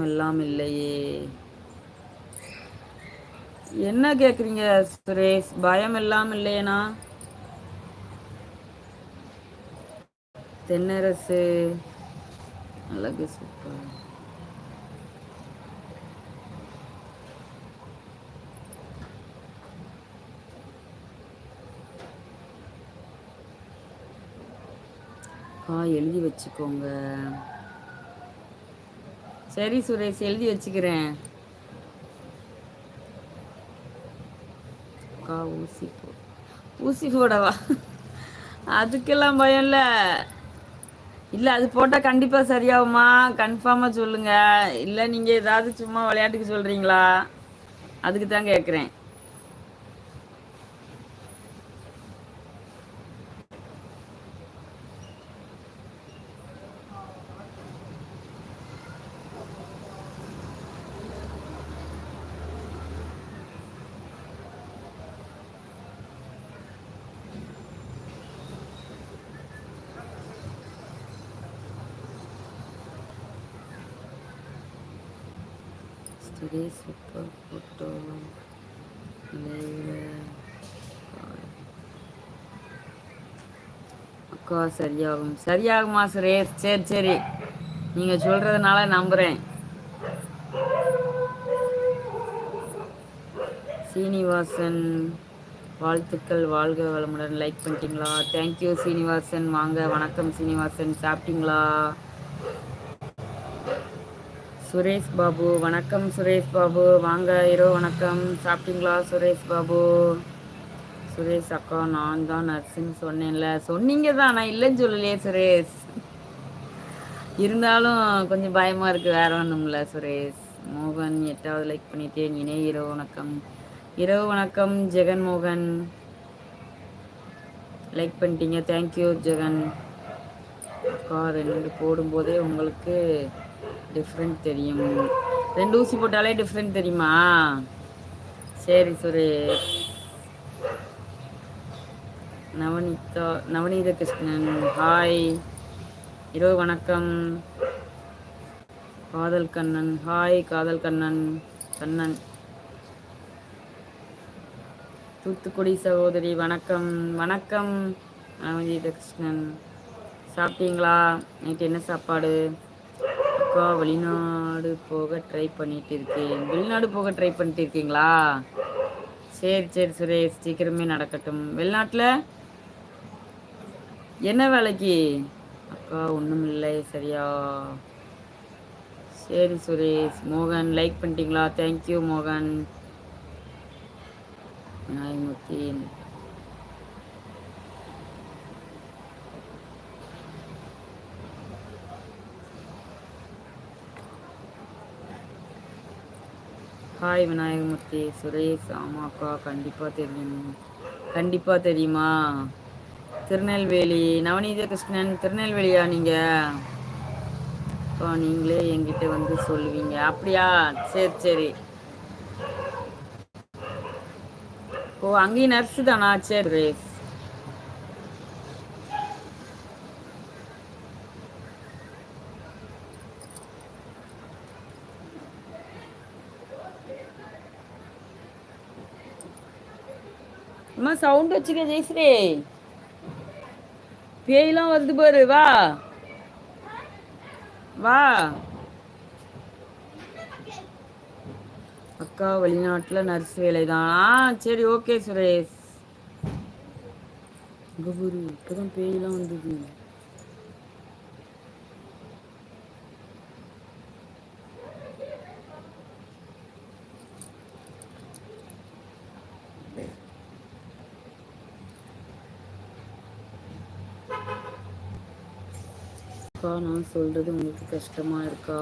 எல்லாம் இல்லையே. என்ன கேக்குறீங்க சுரேஷ்? பயம் எல்லாம் இல்லையனா தென்னரசு. அழகு சூப்பர் ஆ எழுதி வச்சுக்கோங்க. சரி சுரேஷ் எழுதி வச்சுக்கிறேன். அக்கா ஊசி போ ஊசி போடவா? அதுக்கெல்லாம் பயம் இல்லை. இல்லை அது போட்டால் கண்டிப்பாக சரியாகுமா? கன்ஃபார்மாக சொல்லுங்கள் இல்லை நீங்கள் ஏதாவது சும்மா விளையாட்டுக்கு சொல்கிறீங்களா அதுக்கு தான் கேட்குறேன் டுடே சூப்பர் ஃபோட்டோ அக்கா சரியாகும். சரியாகுமா சரே சரி சரி. நீங்கள் சொல்கிறதுனால நம்புகிறேன் சீனிவாசன் வாழ்த்துக்கள் வாழ்க வளமுடன். லைக் பண்ணிட்டீங்களா? Thank you Srinivasan. வாங்க வணக்கம் சீனிவாசன். சாப்பிட்டீங்களா? சுரேஷ் பாபு. வணக்கம் சுரேஷ் பாபு. வாங்க இரவு வணக்கம். சாப்பிட்டீங்களா சுரேஷ் பாபு? சுரேஷ் அக்கா நான் தான் நர்ஸுன்னு சொன்னேன்ல. சொன்னீங்க தான் நான் இல்லைன்னு சொல்லலையே சுரேஷ். இருந்தாலும் கொஞ்சம் பயமாக இருக்குது வேற ஒன்றும்ல சுரேஷ். மோகன் எட்டாவது லைக் பண்ணிட்டேன் இணை இரவு வணக்கம். இரவு வணக்கம் ஜெகன் மோகன். லைக் பண்ணிட்டீங்க தேங்க்யூ ஜெகன். அக்கா ரெண்டு போடும்போதே உங்களுக்கு டிஃப்ரெண்ட் தெரியும். ரெண்டு ஊசி போட்டாலே டிஃப்ரெண்ட் தெரியுமா? சரி சுரேஷ் நவநீதா நவநீத கிருஷ்ணன் ஹாய் இரவு வணக்கம். காதல் கண்ணன் ஹாய் காதல் கண்ணன் கண்ணன். தூத்துக்குடி சகோதரி வணக்கம். வணக்கம் நவநீத கிருஷ்ணன். சாப்பிட்டீங்களா? நைட்டு என்ன சாப்பாடு? அக்கா வெளிநாடு போக ட்ரை பண்ணிட்டு இருக்கேன். வெளிநாடு போக ட்ரை பண்ணிட்டு இருக்கீங்களா? சரி சரி சுரேஷ் சீக்கிரமே நடக்கட்டும். வெளிநாட்டில் என்ன வேலைக்கு? அக்கா ஒன்றும் இல்லை சரியா? சரி சுரேஷ் மோகன் லைக் பண்ணிட்டீங்களா? தேங்க்யூ மோகன். நாய்முத்தி ஹாய் விநாயகமூர்த்தி சுரேஷ் ஆமாக்கா கண்டிப்பாக தெரியும். கண்டிப்பாக தெரியுமா? திருநெல்வேலி நவநீத கிருஷ்ணன் திருநெல்வேலியா நீங்கள் அப்பா நீங்களே என்கிட்ட வந்து சொல்லுவீங்க. அப்படியா? சரி சரி. ஓ அங்கேயும் நர்ஸு தானா? சரி சுரேஷ். அம்மா சவுண்ட் வச்சுக்க ஜெயஸ்ரீ. பேயெல்லாம் வருது பாரு வா. வா. அக்கா வெளிநாட்டில் நர்ஸ் வேலை தான் ஆ சரி ஓகே சுரேஷ். குரு இப்போதான் பேயெல்லாம் வந்தது. இருக்கா? நான் சொல்கிறது உங்களுக்கு கஷ்டமா இருக்கா?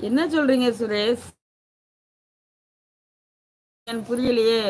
என்ன சொல்கிறீங்க சுரேஷ்? எனக்கு புரியலையே.